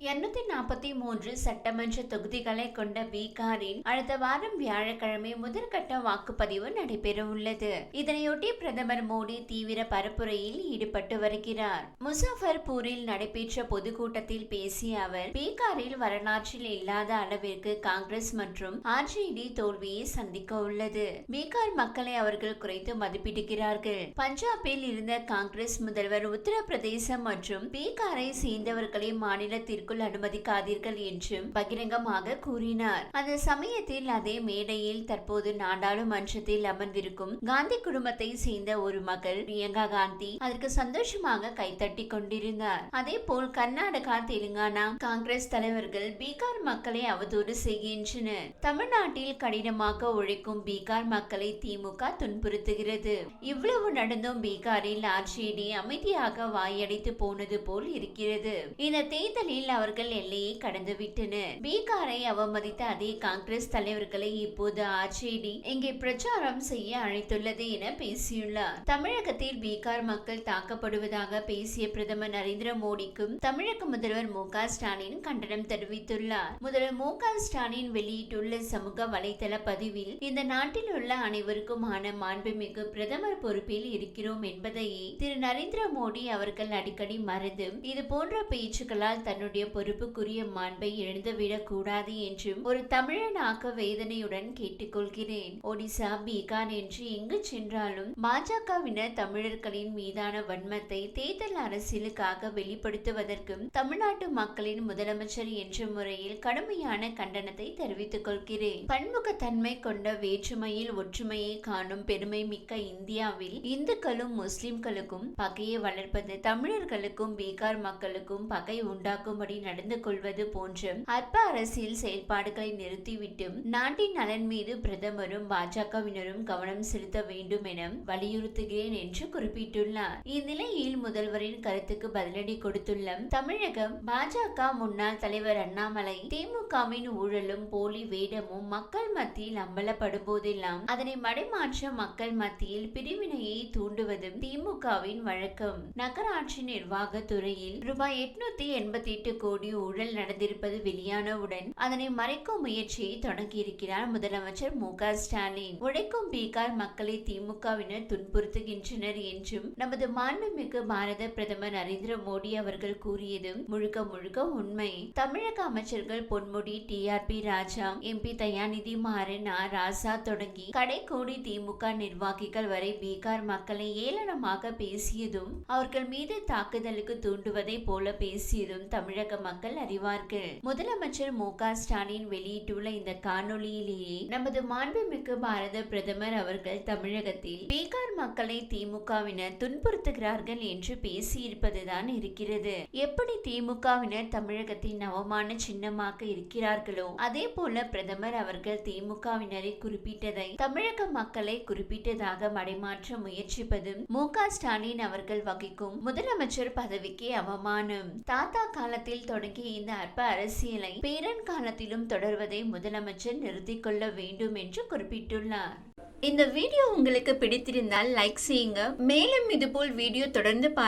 இருநூத்தி நாற்பத்தி மூன்று சட்டமன்ற தொகுதிகளை கொண்ட பீகாரின் அடுத்த வாரம் வியாழக்கிழமை முதற்கட்ட வாக்குப்பதிவு நடைபெற உள்ளது இதனையொட்டி பிரதமர் மோடி தீவிர பரப்புரையில் ஈடுபட்டு வருகிறார். முசாஃபர்பூரில் நடைபெற்ற பொதுக்கூட்டத்தில் பேசிய அவர் பீகாரில் வரலாற்றில் இல்லாத அளவிற்கு காங்கிரஸ் மற்றும் ஆர்ஜேடி தோல்வியை சந்திக்க உள்ளது. பீகார் மக்களை அவர்கள் குறைத்து மதிப்பிடுகிறார்கள். பஞ்சாபில் இருந்த காங்கிரஸ் முதல்வர் உத்தரப்பிரதேசம் மற்றும் பீகாரை சேர்ந்தவர்களை மாநிலத்திற்கு வீட்டிற்குள் அனுமதிக்காதீர்கள் என்றும் பகிரங்கமாக கூறினார். அந்த சமயத்தில் அதே மேடையில் தற்போது நாடாளுமன்றத்தில் அமர்ந்திருக்கும் காந்தி குடும்பத்தை சேர்ந்த ஒரு மகள் பிரியங்கா காந்தி அதற்கு சந்தோஷமாக கைத்தட்டி கொண்டிருந்தார். அதே போல் கர்நாடகா தெலுங்கானா காங்கிரஸ் தலைவர்கள் பீகார் மக்களை அவதூறு செய்கின்றனர். தமிழ்நாட்டில் கடினமாக உழைக்கும் பீகார் மக்களை திமுக துன்புறுத்துகிறது. இவ்வளவு நடந்தும் பீகாரில் ஆர்ஜேடி அமைதியாக வாயடைத்து போனது போல் இருக்கிறது. இந்த தேர்தலில் அவர்கள் எல்லையை கடந்து விட்டனர். பீகாரை அவமதித்த அதே காங்கிரஸ் தலைவர்களை இப்போது ஆர்ஜேடி இங்கே பிரச்சாரம் செய்ய அழைத்துள்ளது என பேசியுள்ளார். தமிழகத்தில் பீகார் மக்கள் தாக்கப்படுவதாக பேசிய பிரதமர் நரேந்திர மோடிக்கும் தமிழக முதல்வர் மு ஸ்டாலின் கண்டனம் தெரிவித்துள்ளார். முதல்வர் மு ஸ்டாலின் வெளியிட்டுள்ள சமூக வலைதள பதிவில் இந்த நாட்டில் உள்ள அனைவருக்குமான மாண்புமிகு பிரதமர் பொறுப்பில் இருக்கிறோம் என்பதையே திரு நரேந்திர மோடி அவர்கள் அடிக்கடி மறந்து இது போன்ற பேச்சுக்களால் தன்னுடைய பொறுப்புக்குரிய மாண்பை இழந்துவிடக் கூடாது என்றும் ஒரு தமிழனாக வேதனையுடன் கேட்டுக்கொள்கிறேன். ஒடிசா பீகார் என்று எங்கு சென்றாலும் பாஜகவினர் தமிழர்களின் மீதான வன்மத்தை தேர்தல் அரசியலுக்காக வெளிப்படுத்துவதற்கும் தமிழ்நாட்டு மக்களின் முதலமைச்சர் என்ற முறையில் கடுமையான கண்டனத்தை தெரிவித்துக் கொள்கிறேன். பன்முகத்தன்மை கொண்ட வேற்றுமையில் ஒற்றுமையை காணும் பெருமை மிக்க இந்தியாவில் இந்துக்களும் முஸ்லிம்களுக்கும் பகையை வளர்ப்பது தமிழர்களுக்கும் பீகார் மக்களுக்கும் பகை உண்டாக்கும்படி நடந்து கொள்வது போன்ற அற்ப அரசியல் செயல்பாடுகளை நிறுத்திவிட்டு நாட்டின் நலன் மீது பிரதமரும் பாஜகவினரும் கவனம் செலுத்த வேண்டும் என வலியுறுத்துகிறேன் என்று குறிப்பிட்டுள்ளார். இந்நிலையில் முதல்வரின் கருத்துக்கு பதிலடி கொடுத்துள்ள தமிழகம் பாஜக முன்னாள் தலைவர் அண்ணாமலை திமுகவின் ஊழலும் போலி வேடமும் மக்கள் மத்தியில் அம்பலப்படும் போதெல்லாம் அதனை மடைமாற்ற மக்கள் மத்தியில் பிரிவினையை தூண்டுவதும் திமுகவின் வழக்கம். நகராட்சி நிர்வாக துறையில் ரூபாய் எட்நூத்தி எண்பத்தி எட்டு கோடி ஊழல் நடந்திருப்பது வெளியானவுடன் அதனை மறைக்கும் முயற்சியை தொடங்கியிருக்கிறார் முதலமைச்சர் மு ஸ்டாலின். உழைக்கும் பீகார் மக்களை திமுகவினர் துன்புறுத்துகின்றனர் என்றும் நமது மாண்புமிகு பாரத பிரதமர் நரேந்திர மோடி அவர்கள் கூறியதும் முழுக்க முழுக்க உண்மை. தமிழக அமைச்சர்கள் Ponmudi T R B Raja MP Dayanidhi Maran R Raja தொடங்கி கடைக்கோடி திமுக நிர்வாகிகள் வரை பீகார் மக்களை ஏளனமாக பேசியதும் அவர்கள் மீது தாக்குதலுக்கு தூண்டுவதை போல பேசியதும் தமிழக மக்கள் அறிவார்கள். முதலமைச்சர் மு க ஸ்டாலின் வெளியிட்டுள்ள இந்த காணொலியிலேயே நமது மாண்புமிகு பாரத பிரதமர் அவர்கள் தமிழகத்தில் பீகார் மக்களை திமுகவினர் துன்புறுத்துகிறார்கள் என்று பேசியிருப்பதுதான் இருக்கிறது. எப்படி திமுகவினர் தமிழகத்தின் அவமான சின்னமாக இருக்கிறார்களோ அதே போல பிரதமர் அவர்கள் திமுகவினரை குறிப்பிட்டதை தமிழக மக்களை குறிப்பிட்டதாக மடைமாற்ற முயற்சிப்பதும் மு ஸ்டாலின் அவர்கள் வகிக்கும் முதலமைச்சர் பதவிக்கு அவமானம். தாத்தா காலத்தில் தொடங்கிய இந்த அற்ப அரசியலை பேரன் காலத்திலும் தொடர்வதை முதலமைச்சர் நிறுத்திக் கொள்ள வேண்டும் என்று குறிப்பிட்டுள்ளார். இந்த வீடியோ உங்களுக்கு பிடித்திருந்தால் லைக் செய்யுங்க. மேலும் இதுபோல் வீடியோ தொடர்ந்து பார்க்க